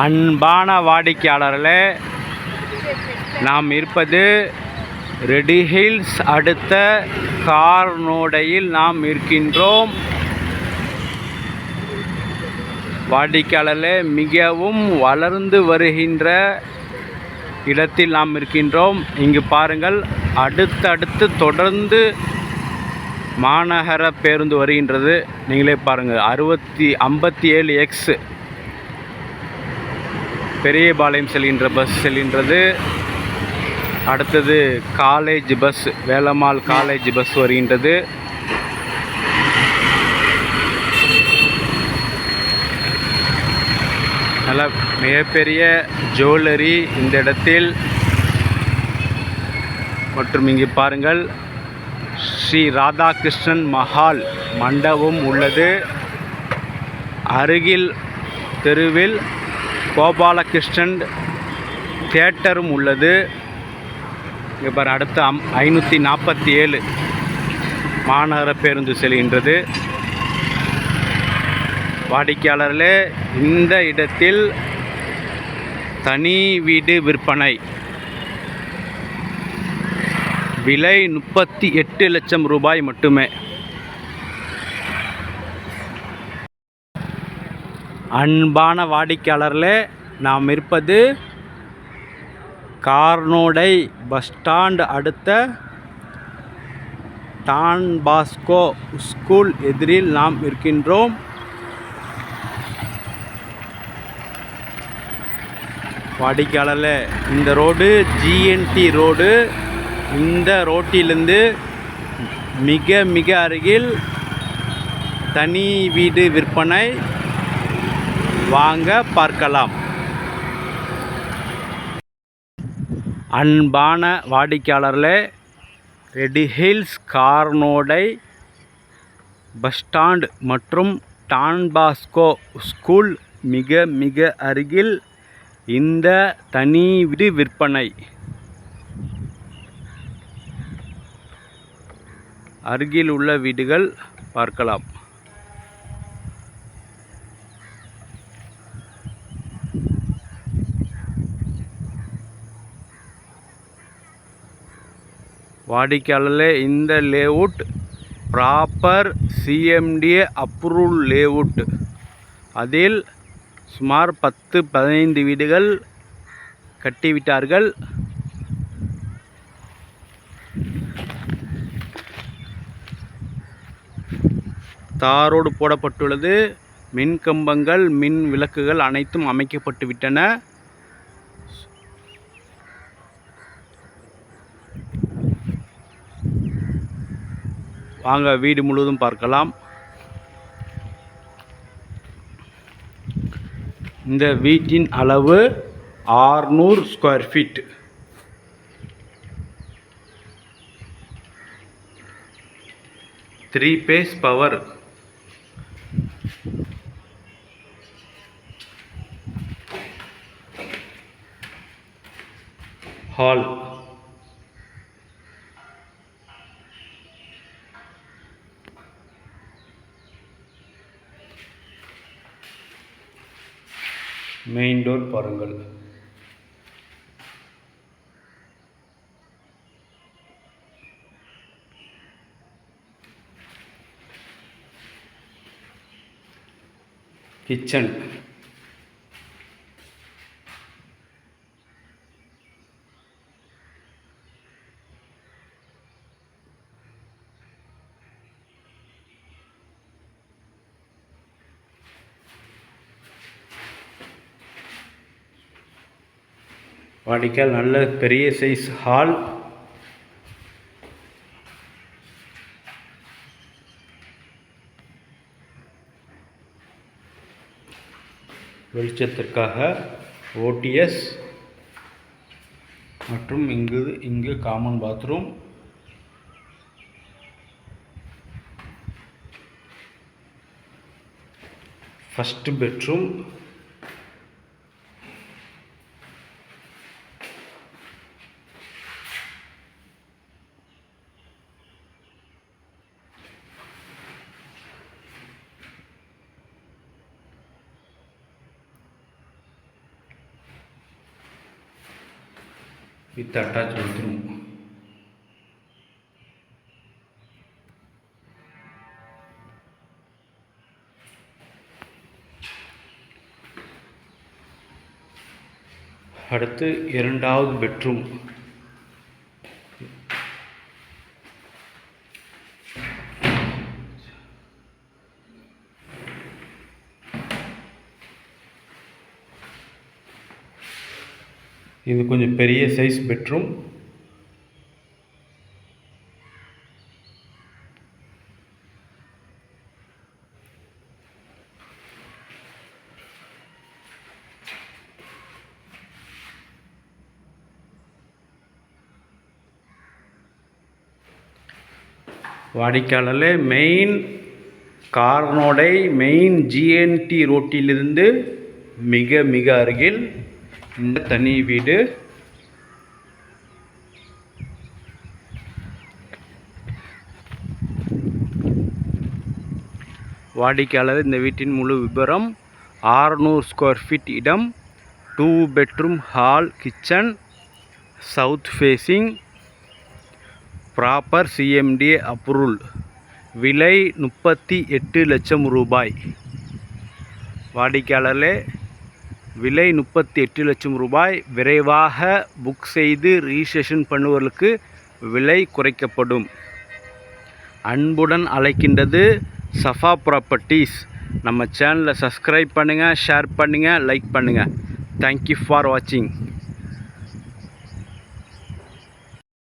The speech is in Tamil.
அன்பான வாடிக்கையாளர்களே நாம் இருப்பது ரெடி ஹில்ஸ் அடுத்த கார்னோடையில் நாம் இருக்கின்றோம். வாடிக்கையாளர்களே மிகவும் வளர்ந்து வருகின்ற இடத்தில் நாம் இருக்கின்றோம். இங்கு பாருங்கள் அடுத்தடுத்து தொடர்ந்து மாநகர பேருந்து வருகின்றது. நீங்களே பாருங்கள் அறுபத்தி ஐம்பத்தி ஏழு எக்ஸு பெரியபாளையம் செல்கின்ற பஸ் செல்கின்றது. அடுத்தது college bus Velammal college bus வருகின்றது. நல்ல மிகப்பெரிய ஜுவல்லரி இந்த இடத்தில். மற்றும் இங்கு பாருங்கள் ஸ்ரீ ராதாகிருஷ்ணன் மஹால் மண்டபம் உள்ளது. அருகில் தெருவில் கோபாலகிருஷ்ணன் தியேட்டரும் உள்ளது. இங்கே பாரு அடுத்த அம் ஐநூற்றி நாற்பத்தி ஏழு மாநகர பேருந்து செல்கின்றது. வாடிக்கையாளர்களே இந்த இடத்தில் தனி வீடு விற்பனை. விலை முப்பத்தி எட்டு லட்சம் ரூபாய் மட்டுமே. அன்பான வாடிக்கையாளர்களே நாம் இருப்பது கார்னோடை பஸ் ஸ்டாண்ட் அடுத்த டான் பாஸ்கோ ஸ்கூல் எதிரில் நாம் இருக்கின்றோம். வாடிக்கையாளர்களே இந்த ரோடு ஜிஎன்டி ரோடு. இந்த ரோட்டிலிருந்து மிக மிக அருகில் தனி வீடு விற்பனை. வாங்க பார்க்கலாம். அன்பான வாடிக்கையாளர்களே ready hills Karanodai bus stand மற்றும் டான்பாஸ்கோ ஸ்கூல் மிக மிக அருகில் இந்த தனி விடு விற்பனை. அருகில் உள்ள வீடுகள் பார்க்கலாம். வாடிக்கையாளர்களே இந்த layout proper CMDA approval layout. அதில் சுமார் பத்து பதினைந்து வீடுகள் கட்டிவிட்டார்கள். தாரோடு போடப்பட்டுள்ளது. மின் கம்பங்கள் மின் விளக்குகள் அனைத்தும் அமைக்கப்பட்டு விட்டன வாங்க வீடு முழுவதும் பார்க்கலாம். இந்த வீட்டின் அளவு ஆறுநூறு square feet three phase power hall main door பாருங்கள். கிச்சன் வாடிக்கால் நல்ல பெரிய சைஸ் ஹால் வெளிச்சத்திற்காக ஓடிஎஸ் மற்றும் இங்கு இங்கு common bathroom first bedroom with attach bathroom அடுத்து இரண்டாவது பெட்ரூம். இது கொஞ்சம் பெரிய சைஸ் பெட்ரூம் வாடிக்கையாளர்களே மெயின் கார்னோடை மெயின் ஜிஎன்டி ரோட்டிலிருந்து மிக மிக அருகில் இந்த தனி வீடு. வாடிக்கையாளர் இந்த வீட்டின் முழு விபரம் 600 ஸ்கொயர் ஃபீட் இடம் two bedroom hall kitchen south facing proper CMDA approval விலை முப்பத்தி எட்டு லட்சம் ரூபாய். வாடிக்கையாளர்களே விலை முப்பத்தி எட்டு லட்சம் ரூபாய். விரைவாக புக் செய்து ரிஜிஸ்ட்ரேஷன் பண்ணுவதற்கு விலை குறைக்கப்படும். அன்புடன் அழைக்கின்றது சஃபா ப்ராப்பர்ட்டிஸ் நம்ம சேனலை சப்ஸ்கிரைப் பண்ணுங்கள் ஷேர் பண்ணுங்கள் லைக் பண்ணுங்கள் தேங்க்யூ ஃபார் வாட்சிங்